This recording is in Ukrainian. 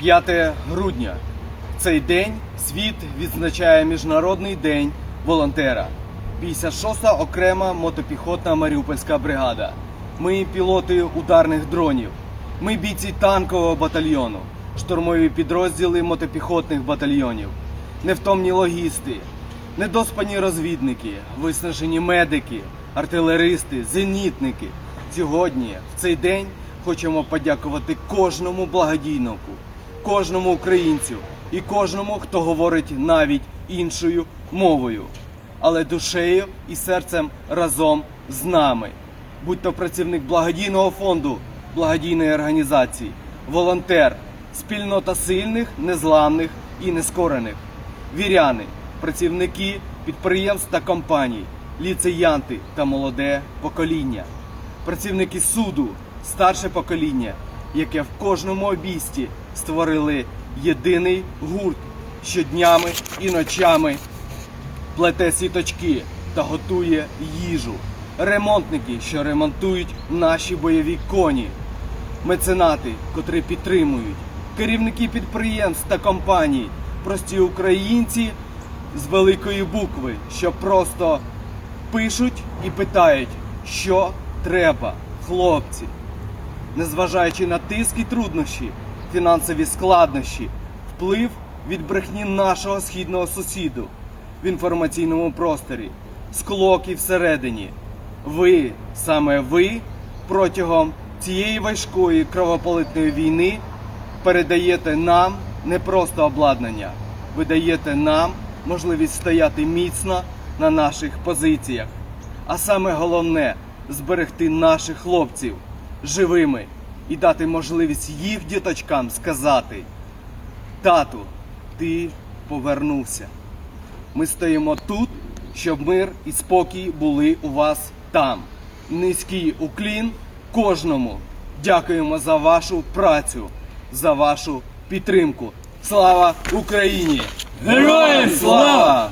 5 грудня. Цей день світ відзначає Міжнародний день волонтера. 56-та окрема мотопіхотна Маріупольська бригада. Ми пілоти ударних дронів. Ми бійці танкового батальйону, штурмові підрозділи мотопіхотних батальйонів, невтомні логісти, недоспані розвідники, виснажені медики, артилеристи, зенітники. Сьогодні, в цей день, хочемо подякувати кожному благодійнику, кожному українцю і кожному, хто говорить навіть іншою мовою, але душею і серцем разом з нами. Будь то працівник благодійного фонду, благодійної організації, волонтер, спільнота сильних, незламних і нескорених, віряни, працівники підприємств та компаній, ліцеянти та молоде покоління, працівники суду, старше покоління, яке в кожному обійсті створили єдиний гурт, що днями і ночами плете сіточки та готує їжу. Ремонтники, що ремонтують наші бойові коні, меценати, котрі підтримують, керівники підприємств та компаній, прості українці з великої букви, що просто пишуть і питають, що треба, хлопці. Незважаючи на тиск і труднощі, фінансові складнощі, вплив від брехні нашого східного сусіду в інформаційному просторі, склоки всередині. Ви, саме ви, протягом цієї важкої кровополитної війни передаєте нам не просто обладнання, ви даєте нам можливість стояти міцно на наших позиціях. А саме головне зберегти наших хлопців живими і дати можливість їх діточкам сказати: Тату, ти повернувся. Ми стоїмо тут, щоб мир і спокій були у вас там. Низький уклін кожному. Дякуємо за вашу працю, за вашу підтримку. Слава Україні! Героям слава!